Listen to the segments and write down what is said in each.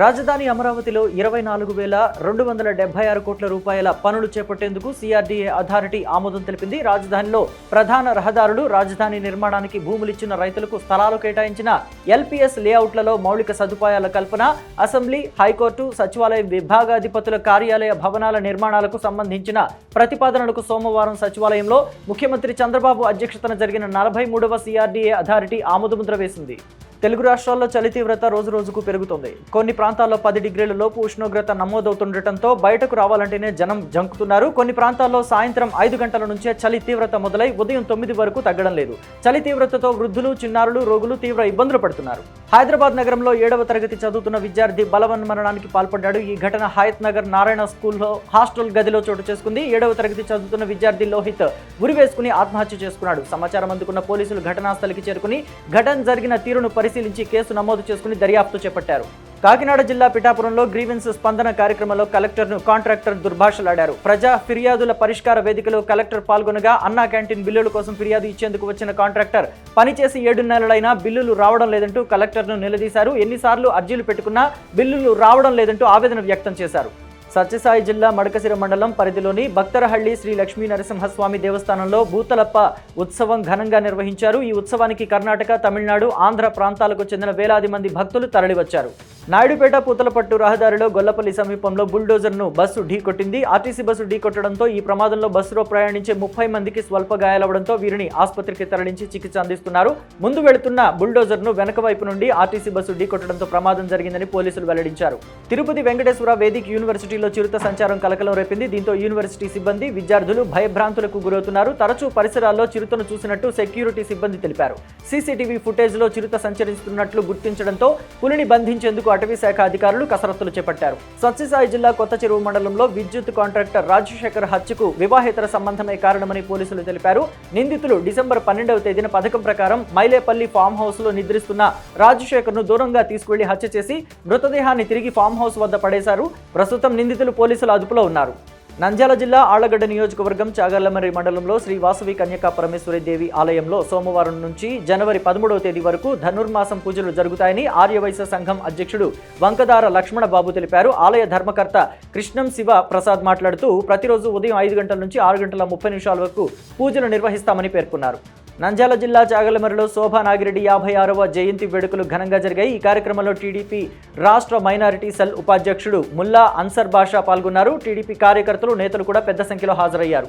రాజధాని అమరావతిలో ఇరవై నాలుగు వేల రెండు వందల డెబ్బై ఆరు కోట్ల రూపాయల పనులు చేపట్టేందుకు సిఆర్డీఏ అథారిటీ ఆమోదం తెలిపింది. రాజధానిలో ప్రధాన రహదారులు రాజధాని నిర్మాణానికి భూములిచ్చిన రైతులకు స్థలాలు కేటాయించిన ఎల్పీఎస్ లేఅవుట్లలో మౌలిక సదుపాయాల కల్పన అసెంబ్లీ హైకోర్టు సచివాలయం విభాగాధిపతుల కార్యాలయ భవనాల నిర్మాణాలకు సంబంధించిన ప్రతిపాదనలకు సోమవారం సచివాలయంలో ముఖ్యమంత్రి చంద్రబాబు అధ్యక్షతన జరిగిన నలభై మూడవ సిఆర్డీఏ అథారిటీ ఆమోదముద్ర వేసింది. తెలుగు రాష్ట్రాల్లో చలి తీవ్రత రోజు రోజుకు పెరుగుతుంది. కొన్ని ప్రాంతాల్లో పది డిగ్రీల లోపు ఉష్ణోగ్రత నమోదవుతుండటంతో బయటకు రావాలంటేనే జనం జంకుతున్నారు. కొన్ని ప్రాంతాల్లో సాయంత్రం ఐదు గంటల నుంచే చలి తీవ్రత మొదలై ఉదయం తొమ్మిది వరకు తగ్గడం లేదు. చలి తీవ్రతతో వృద్ధులు చిన్నారులు రోగులు తీవ్ర ఇబ్బందులు పడుతున్నారు. హైదరాబాద్ నగరంలో ఏడవ తరగతి చదువుతున్న విద్యార్థి బలవన్మరణానికి పాల్పడ్డాడు. ఈ ఘటన హయత్ నగర్ నారాయణ స్కూల్లో హాస్టల్ గదిలో చోటు చేసుకుంది. ఏడవ తరగతి చదువుతున్న విద్యార్థి లోహిత్ ఉరి వేసుకుని ఆత్మహత్య చేసుకున్నాడు. సమాచారం అందుకున్న పోలీసులు ఘటనాస్థలికి చేరుకుని ఘటన జరిగిన తీరును పరిశీలించి కేసు నమోదు చేసుకుని దర్యాప్తు చేపట్టారు. కాకినాడ జిల్లా పిఠాపురంలో గ్రీవెన్స్ స్పందన కార్యక్రమంలో కలెక్టర్ను కాంట్రాక్టర్ దుర్భాషలాడారు. ప్రజా ఫిర్యాదుల పరిష్కార వేదికలో కలెక్టర్ పాల్గొనగా అన్నా క్యాంటీన్ బిల్లుల కోసం ఫిర్యాదు ఇచ్చేందుకు వచ్చిన కాంట్రాక్టర్ పనిచేసి ఏడు నెలలైనా బిల్లులు రావడం లేదంటూ కలెక్టర్ను నిలదీశారు. ఎన్నిసార్లు అర్జీలు పెట్టుకున్నా బిల్లులు రావడం లేదంటూ ఆవేదన వ్యక్తం చేశారు. సత్యసాయి జిల్లా మడకసిర మండలం పరిధిలోని భక్తరహళ్ళి శ్రీ లక్ష్మీ నరసింహస్వామి దేవస్థానంలో భూతలప్ప ఉత్సవం ఘనంగా నిర్వహించారు. ఈ ఉత్సవానికి కర్ణాటక తమిళనాడు ఆంధ్ర ప్రాంతాలకు చెందిన వేలాది మంది భక్తులు తరలివచ్చారు. నాయుడుపేట పూతలపట్టు రహదారిలో గొల్లపల్లి సమీపంలో బుల్డోజర్ను బస్సు ఢీకొట్టింది ఆర్టీసీ బస్సు ఢీకొట్టడంతో ఈ ప్రమాదంలో బస్సులో ప్రయాణించే ముప్పై మందికి స్వల్ప గాయాలవడంతో వీరిని ఆసుపత్రికి తరలించి చికిత్స అందిస్తున్నారు. ముందు వెళుతున్న బుల్డోజర్ను వెనక వైపు నుండి ఆర్టీసీ బస్సు ఢీకొట్టడంతో ప్రమాదం జరిగిందని పోలీసులు వెల్లడించారు. తిరుపతి వెంకటేశ్వర వేదిక్ యూనివర్సిటీలో చిరుత సంచారం కలకలం రేపింది. దీంతో యూనివర్సిటీ సిబ్బంది విద్యార్థులు భయభ్రాంతులకు గురవుతున్నారు. తరచూ పరిసరాల్లో చిరుతను చూసినట్టు సెక్యూరిటీ సిబ్బంది తెలిపారు. సీసీటీవీ ఫుటేజ్లో చిరుత సంచరిస్తున్నట్లు గుర్తించడంతో పులిని బంధించేందుకు అటవీ శాఖ అధికారులు కసరత్తులు చేపట్టారు. సత్యసాయి జిల్లా కొత్త చెరువు మండలంలో విద్యుత్ కాంట్రాక్టర్ రాజశేఖర్ హత్యకు వివాహేతర సంబంధమే కారణమని పోలీసులు తెలిపారు. నిందితులు డిసెంబర్ పన్నెండవ తేదీన పథకం ప్రకారం మైలేపల్లి ఫామ్ హౌస్లో నిద్రిస్తున్న రాజశేఖర్ను దూరంగా తీసుకువెళ్ళి హత్య చేసి మృతదేహాన్ని తిరిగి ఫామ్ హౌస్ వద్ద పడేశారు. ప్రస్తుతం నిందితులు పోలీసుల అదుపులో ఉన్నారు. నంద్యాల జిల్లా ఆళ్ళగడ్డ నియోజకవర్గం చాగర్లమర్రి మండలంలో శ్రీ వాసవి కన్యకా పరమేశ్వరి దేవి ఆలయంలో సోమవారం నుంచి జనవరి పదమూడవ తేదీ వరకు ధనుర్మాసం పూజలు జరుగుతాయని ఆర్యవైశ్య సంఘం అధ్యక్షుడు వంకదార లక్ష్మణ బాబు తెలిపారు. ఆలయ ధర్మకర్త కృష్ణం శివ ప్రసాద్ మాట్లాడుతూ ప్రతిరోజు ఉదయం ఐదు గంటల నుంచి ఆరు గంటల ముప్పై నిమిషాల వరకు పూజలు నిర్వహిస్తామని పేర్కొన్నారు. నంద్యాల జిల్లా చాగలమరిలో శోభా నాగిరెడ్డి యాభై ఆరవ జయంతి వేడుకలు ఘనంగా జరిగాయి. ఈ కార్యక్రమంలో టీడీపీ రాష్ట్ర మైనారిటీ సెల్ ఉపాధ్యక్షుడు ముల్లా అన్సర్ బాషా పాల్గొన్నారు. టీడీపీ కార్యకర్తలు నేతలు కూడా పెద్ద సంఖ్యలో హాజరయ్యారు.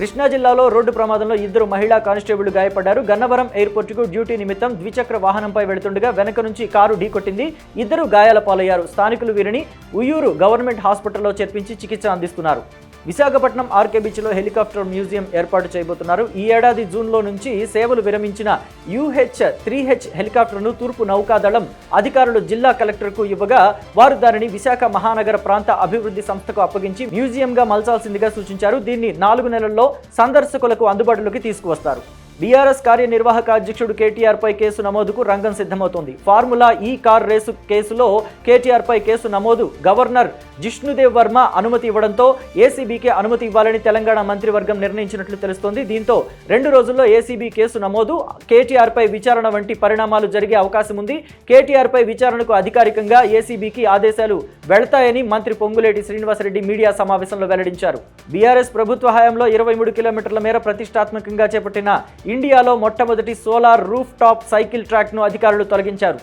కృష్ణా జిల్లాలో రోడ్డు ప్రమాదంలో ఇద్దరు మహిళా కానిస్టేబుల్ గాయపడ్డారు. గన్నవరం ఎయిర్పోర్టుకు డ్యూటీ నిమిత్తం ద్విచక్ర వాహనంపై వెళుతుండగా వెనక నుంచి కారు ఢీకొట్టింది. ఇద్దరు గాయాల పాలయ్యారు. స్థానికులు వీరిని ఉయ్యూరు గవర్నమెంట్ హాస్పిటల్లో చేర్పించి చికిత్స అందిస్తున్నారు. విశాఖపట్నం ఆర్కే బీచ్లో హెలికాప్టర్ మ్యూజియం ఏర్పాటు చేయబోతున్నారు. ఈ ఏడాది జూన్లో నుంచి సేవలు విరమించిన యూహెచ్ త్రీ హెచ్ హెలికాప్టర్ను తూర్పు నౌకాదళం అధికారులు జిల్లా కలెక్టర్కు ఇవ్వగా వారు దానిని విశాఖ మహానగర ప్రాంత అభివృద్ధి సంస్థకు అప్పగించి మ్యూజియంగా మలచాల్సిందిగా సూచించారు. దీన్ని నాలుగు నెలల్లో సందర్శకులకు అందుబాటులోకి తీసుకువస్తారు. బీఆర్ఎస్ కార్యనిర్వాహక అధ్యక్షుడు కేటీఆర్పై కేసు నమోదుకు రంగం సిద్ధమవుతోంది. ఫార్ములా ఈ కార్ రేసు కేసులో కేటీఆర్పై కేసు నమోదు. గవర్నర్ జిష్ణుదేవ్ వర్మ అనుమతి ఇవ్వడంతో ఏసీబీకి అనుమతి ఇవ్వాలని తెలంగాణ మంత్రివర్గం నిర్ణయించినట్లు తెలుస్తోంది. దీంతో రెండు రోజుల్లో ఏసీబీ కేసు నమోదు. కేటీఆర్పై విచారణ వంటి పరిణామాలు జరిగే అవకాశం ఉంది. కేటీఆర్పై విచారణకు అధికారికంగా ఏసీబీకి ఆదేశాలు వెళతాయని మంత్రి పొంగులేటి శ్రీనివాసరెడ్డి మీడియా సమావేశంలో వెల్లడించారు. బీఆర్ఎస్ ప్రభుత్వ హయాంలో ఇరవై మూడు కిలోమీటర్ల మేర ప్రతిష్టాత్మకంగా చేపట్టిన ఇండియాలో మొట్టమొదటి సోలార్ రూఫ్ టాప్ సైకిల్ ట్రాక్ను అధికారులు తొలగించారు.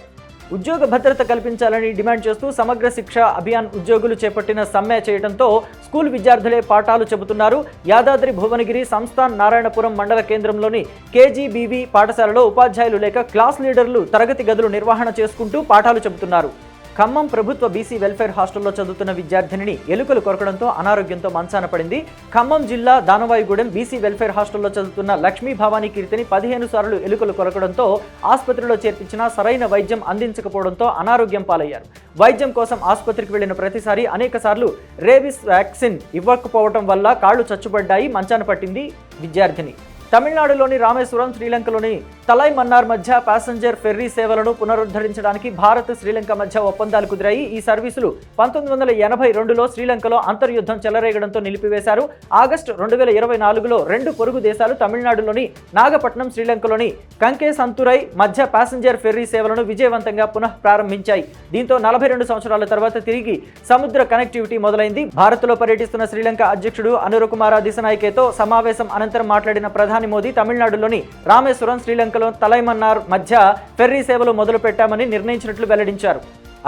ఉద్యోగ భద్రత కల్పించాలని డిమాండ్ చేస్తూ సమగ్ర శిక్ష అభియాన్ ఉద్యోగులు చేపట్టిన సమ్మె చేయడంతో స్కూల్ విద్యార్థులే పాఠాలు చెబుతున్నారు. యాదాద్రి భువనగిరి సంస్థాన్ నారాయణపురం మండల కేంద్రంలోని కేజీబీవీ పాఠశాలలో ఉపాధ్యాయులు లేక క్లాస్ లీడర్లు తరగతి గదులు నిర్వహణ చేసుకుంటూ పాఠాలు చెబుతున్నారు. ఖమ్మం ప్రభుత్వ బీసీ వెల్ఫేర్ హాస్టల్లో చదువుతున్న విద్యార్థినిని ఎలుకలు కొరకడంతో అనారోగ్యంతో మంచాన పడింది. ఖమ్మం జిల్లా దానవాయిగూడెం బీసీ వెల్ఫేర్ హాస్టల్లో చదువుతున్న లక్ష్మీ భవానీ కీర్తిని పదిహేను సార్లు ఎలుకలు కొరకడంతో ఆసుపత్రిలో చేర్పించినా సరైన వైద్యం అందించకపోవడంతో అనారోగ్యం పాలయ్యారు. వైద్యం కోసం ఆసుపత్రికి వెళ్ళిన ప్రతిసారి అనేక సార్లు రేబిస్ వ్యాక్సిన్ ఇవ్వకపోవడం వల్ల కాళ్ళు చచ్చుబడ్డాయి మంచాన పట్టింది విద్యార్థిని. తమిళనాడులోని రామేశ్వరం శ్రీలంకలోని తలై మన్నార్ మధ్య ప్యాసింజర్ ఫెర్రీ సేవలను పునరుద్ధరించడానికి భారత్ శ్రీలంక మధ్య ఒప్పందాలు కుదిరాయి. ఈ సర్వీసులు పంతొమ్మిది వందల ఎనభై రెండులో శ్రీలంకలో అంతర్యుద్ధం చెలరేగడంతో నిలిపివేశారు. ఆగస్టు రెండు వేల ఇరవై నాలుగులో రెండు పొరుగు దేశాలు తమిళనాడులోని నాగపట్నం శ్రీలంకలోని కంకే సంతురై మధ్య ప్యాసింజర్ ఫెర్రీ సేవలను విజయవంతంగా పునః ప్రారంభించాయి. దీంతో నలభై రెండు సంవత్సరాల తర్వాత తిరిగి సముద్ర కనెక్టివిటీ మొదలైంది. భారత్లో పర్యటిస్తున్న శ్రీలంక అధ్యక్షుడు అనురకుమార దిశనాయకేతో సమావేశం అనంతరం మాట్లాడిన ప్రధాని మోదీ తమిళనాడులోని రామేశ్వరం శ్రీలంక అమెరికాలో తలైమన్నార్. మధ్య ఫెర్రీ సేవలు మొదలుపెట్టామని నిర్ణయించినట్లు వెల్లడించారు.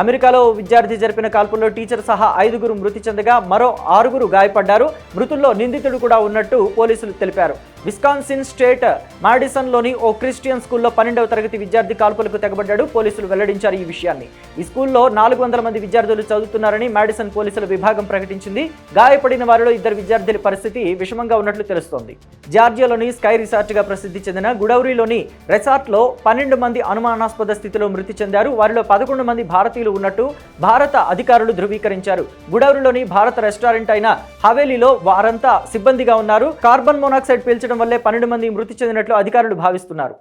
అమెరికాలో విద్యార్థి జరిపిన కాల్పుల్లో టీచర్ సహా ఐదుగురు మృతి చెందగా మరో ఆరుగురు గాయపడ్డారు. మృతుల్లో నిందితుడు కూడా ఉన్నట్టు పోలీసులు తెలిపారు. విస్కాన్సిన్ స్టేట్ మాడిసన్లోని ఓ క్రిస్టియన్ స్కూల్లో పన్నెండవ తరగతి విద్యార్థి కాల్పులకు తెగబడ్డాడు. పోలీసులు వెల్లడించారు ఈ విషయాన్ని. ఈ స్కూల్లో నాలుగు వందల మంది విద్యార్థులు చదువుతున్నారని మాడిసన్ పోలీసుల విభాగం ప్రకటించింది. గాయపడిన వారిలో ఇద్దరు విద్యార్థుల పరిస్థితి విషమంగా ఉన్నట్లు తెలుస్తోంది. జార్జియాలోని స్కై రిసార్ట్గా ప్రసిద్ధి చెందిన గుడౌరిలోని రెసార్ట్లో పన్నెండు మంది అనుమానాస్పద స్థితిలో మృతి చెందారు. వారిలో పదకొండు మంది భారతీయులు ఉన్నట్టు భారత అధికారులు ధృవీకరించారు. గుడౌరిలోని భారత రెస్టారెంట్ అయిన హవేలీలో వారంతా సిబ్బందిగా ఉన్నారు. కార్బన్ మోనాక్సైడ్ పీల్చడం వల్లే పన్నెండు మంది మృతి చెందినట్లు అధికారులు భావిస్తున్నారు.